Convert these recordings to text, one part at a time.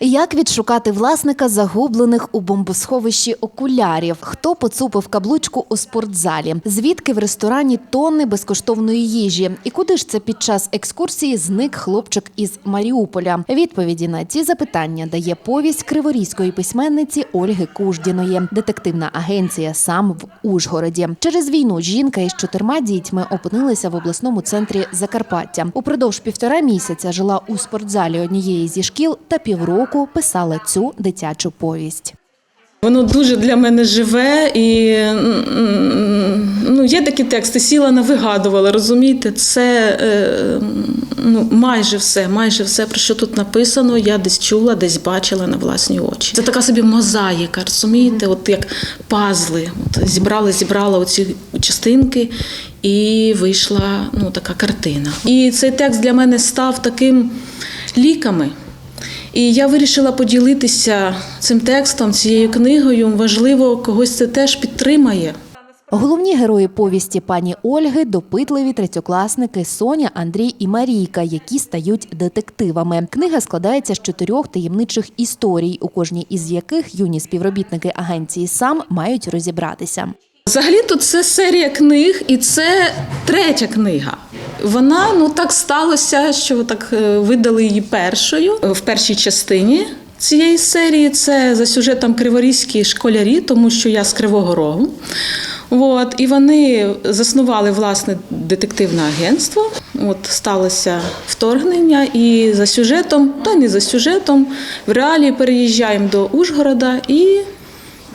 Як відшукати власника загублених у бомбосховищі окулярів? Хто поцупив каблучку у спортзалі? Звідки в ресторані тонни безкоштовної їжі? І куди ж це під час екскурсії зник хлопчик із Маріуполя? Відповіді на ці запитання дає повість криворізької письменниці Ольги Куждіної, детективна агенція сам в Ужгороді. Через війну жінка із чотирма дітьми опинилася в обласному центрі Закарпаття. Упродовж півтора місяця жила у спортзалі однієї зі шкіл та півроку писала цю дитячу повість. Воно дуже для мене живе і ну, є такі тексти, сіла не вигадувала, розумієте, це е, ну, майже все, майже все, про що тут написано, я десь чула, десь бачила на власні очі. Це така собі мозаїка, розумієте, от як пазли. От зібрала, зібрала оці частинки і вийшла ну, така картина. І цей текст для мене став таким ліками. І я вирішила поділитися цим текстом, цією книгою. Можливо, когось це теж підтримає. Головні герої повісті пані Ольги допитливі третьокласники Соня, Андрій і Марійка, які стають детективами. Книга складається з чотирьох таємничих історій, у кожній із яких юні співробітники агенції сам мають розібратися. Взагалі, то це серія книг, і це третя книга. Вона ну так сталося, що так е, видали її першою е, в першій частині. Цієї серії це за сюжетом криворізькі школярі, тому що я з Кривого Рогу. От, і вони заснували власне детективне агентство. От сталося вторгнення, і за сюжетом, та не за сюжетом, в реалії переїжджаємо до Ужгорода і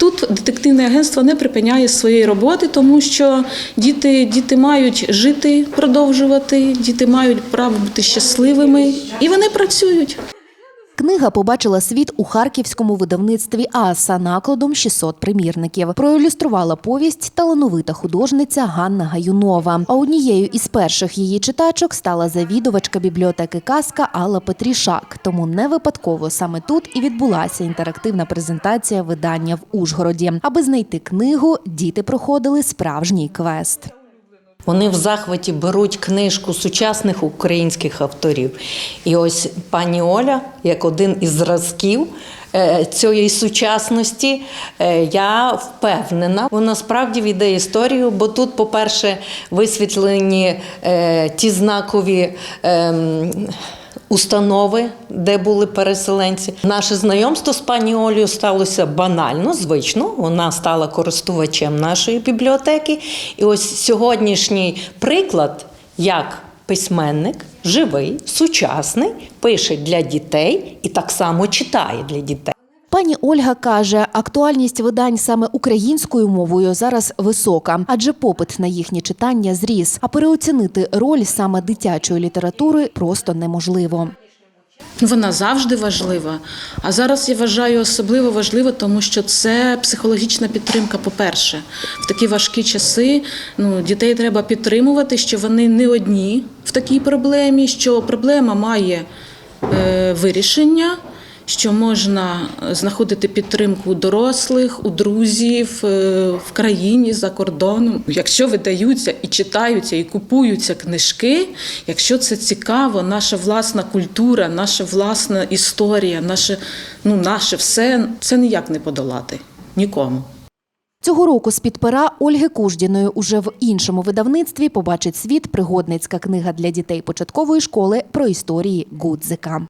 Тут детективне агентство не припиняє своєї роботи, тому що діти, діти мають жити, продовжувати, діти мають право бути щасливими, і вони працюють. Книга побачила світ у харківському видавництві АСА накладом 600 примірників. Проілюструвала повість талановита художниця Ганна Гаюнова. А однією із перших її читачок стала завідувачка бібліотеки Казка Алла Петрішак. Тому не випадково саме тут і відбулася інтерактивна презентація видання в Ужгороді. Аби знайти книгу, діти проходили справжній квест. Вони в захваті беруть книжку сучасних українських авторів. І ось пані Оля, як один із зразків е, цієї сучасності, е, я впевнена, вона справді віде історію, бо тут, по-перше, висвітлені е, ті знакові. Установи, де були переселенці, наше знайомство з пані Олею сталося банально, звично. Вона стала користувачем нашої бібліотеки. І ось сьогоднішній приклад, як письменник, живий, сучасний, пише для дітей і так само читає для дітей. Пані Ольга каже, актуальність видань саме українською мовою зараз висока, адже попит на їхнє читання зріс. А переоцінити роль саме дитячої літератури просто неможливо. Вона завжди важлива. А зараз я вважаю особливо важливо, тому що це психологічна підтримка. По-перше, в такі важкі часи ну, дітей треба підтримувати, що вони не одні в такій проблемі, що проблема має е, вирішення. Що можна знаходити підтримку у дорослих, у друзів е, в країні за кордоном. Якщо видаються і читаються, і купуються книжки, якщо це цікаво, наша власна культура, наша власна історія, наше, ну, наше все це ніяк не подолати нікому. Цього року з-під пера Ольги Куждіної уже в іншому видавництві побачить світ пригодницька книга для дітей початкової школи про історії Гудзика.